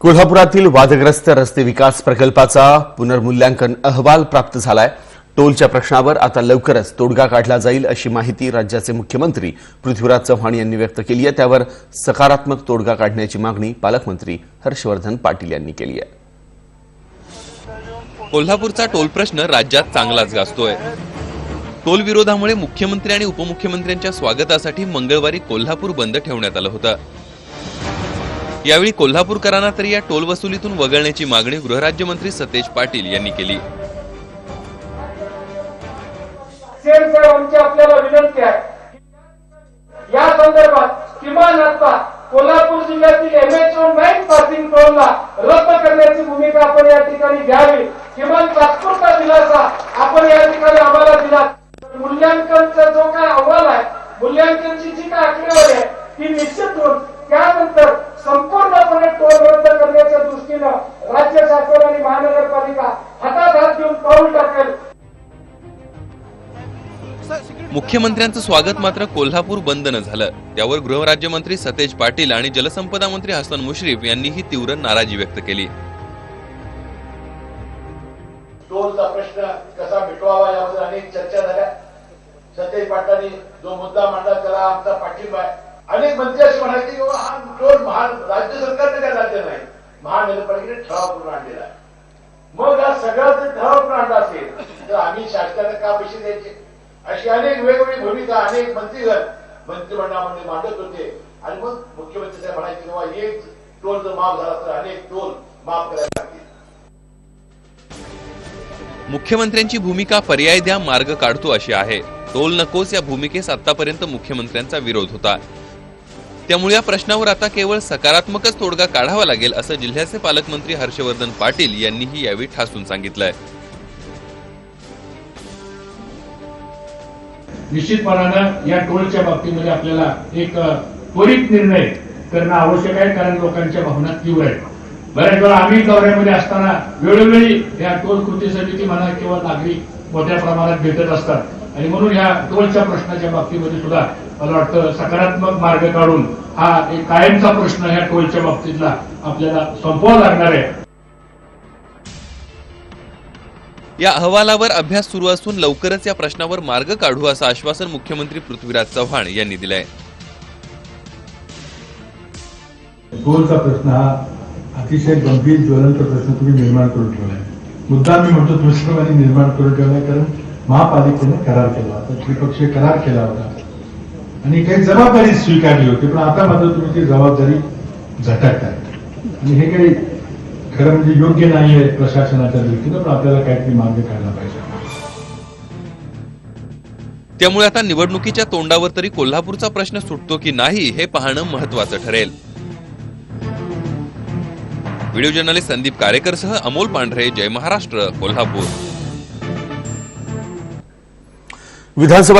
कोल्हापुरातील वादग्रस्त रस्ते विकास प्रकल्पाचा पुनर्मूल्यांकन अहवाल प्राप्त झालाय. टोलच्या प्रश्नावर आता लवकरच तोडगा काढला जाईल अशी माहिती राज्याचे मुख्यमंत्री पृथ्वीराज चव्हाण यांनी व्यक्त केली आहे. त्यावर सकारात्मक तोडगा काढण्याची मागणी पालकमंत्री हर्षवर्धन पाटील यांनी केली आहे. कोल्हापूरचा टोल प्रश्न राज्यात चांगलाच गाजतोय. टोल विरोधामुळे मुख्यमंत्री आणि उपमुख्यमंत्र्यांच्या स्वागतासाठी मंगळवारी कोल्हापूर बंद ठेवण्यात आलं होतं. यावेळी कोल्हापूरकरांना तरी या टोल वसुलीतून वगळण्याची मागणी गृहराज्यमंत्री सतेज पाटील यांनी केली. आपल्याला विनंती आहे. या संदर्भात किमान आता कोल्हापूर जिल्ह्यातील एमएचओ नाईन पासिंग टोलला रद्द करण्याची भूमिका आपण या ठिकाणी घ्यावी. किमान तात्पुरता दिलासा आपण या ठिकाणी आम्हाला दिला. मूल्यांकनचा जो काय अहवाल आहे मूल्यांकनची जी काय आकडेवारी आहे ती निश्चित होऊन त्यानंतर संपूर्णपणे टोल रद्द करण्याच्या दृष्टीनं राज्य शासन आणि महानगरपालिका हातात हात घेऊन पाऊल टाकेल. मुख्यमंत्र्यांचं स्वागत मात्र कोल्हापूर बंद न झालं. त्यावर गृहराज्यमंत्री सतेज पाटील आणि जलसंपदा मंत्री हसन मुश्रीफ यांनीही तीव्र नाराजी व्यक्त केली. टोलचा प्रश्न कसा मिटवावा याबद्दल अनेक चर्चा झाल्या. सतेज पाटलांनी जो मुद्दा मांडला त्याला आमचा पाठिंबा आहे. अनेक मंत्री असे म्हणाले की हा टोल महान राज्य सरकारने काय राज्य नाही. महानगरपालिकेने ठराव करून आणलेला आहे मग हा सगळा जर ठराव करून आणला असेल तर आम्ही शासनाला का पैसे द्यायचे? अशी अनेक वेगवेगळी भूमिका अनेक मंत्रीगण मंत्रिमंडळामध्ये मांडत होते. आणि मग मुख्यमंत्री साहेब म्हणायचे की एक टोल जर माफ झाला तर अनेक टोल माफ करायला लागतील. मुख्यमंत्र्यांची भूमिका पर्याय द्या मार्ग काढतो अशी आहे. टोल नकोस या भूमिकेस आतापर्यंत मुख्यमंत्र्यांचा विरोध होता. त्यामुळे या प्रश्नावर आता केवळ सकारात्मकच तोडगा काढावा लागेल असं जिल्ह्याचे पालकमंत्री हर्षवर्धन पाटील यांनीही यावेळी ठासून सांगितलंय. निश्चितपणानं या टोलच्या बाबतीमध्ये आपल्याला एक त्वरित निर्णय करणं आवश्यक आहे कारण लोकांच्या भावना तीव्र आहेत. बऱ्याच वेळा आम्ही दौऱ्यामध्ये असताना वेळोवेळी या टोल कृती समिती म्हणा किंवा नागरिक मोठ्या प्रमाणात भेटत असतात. आणि म्हणून या टोलच्या प्रश्नाच्या बाबतीमध्ये सुद्धा मला वाटतं सकारात्मक मार्ग काढून हा एक कायमचा प्रश्न ह्या टोलच्या बाबतीतला आपल्याला संपवावा लागणार आहे. या अहवालावर अभ्यास सुरू असून लवकरच या प्रश्नावर मार्ग काढू असं आश्वासन मुख्यमंत्री पृथ्वीराज चव्हाण यांनी दिलंय. टोलचा प्रश्न हा अतिशय गंभीर ज्वलंत प्रश्न तुम्ही निर्माण करून ठेवलाय. मुद्दा मी म्हणतो दुष्प्रमाणे निर्माण करून ठेवलाय कारण महापालिकेने करार केला होता त्रिपक्षीय करार केला होता. आणि काही जबाबदारी स्वीकारली होती पण आता मात्र तुम्ही ती जबाबदारी झटकताय. आणि हे काही खरं म्हणजे योग्य नाही आहे प्रशासनाच्या दृष्टीनं पण आपल्याला काहीतरी मार्ग काढला पाहिजे. त्यामुळे आता निवडणुकीच्या तोंडावर तरी कोल्हापूरचा प्रश्न सुटतो की नाही हे पाहणं महत्वाचं ठरेल. व्हिडिओ जर्नलिस्ट संदीप कारेकरसह अमोल पांढरे जय महाराष्ट्र कोल्हापूर. विधानसभा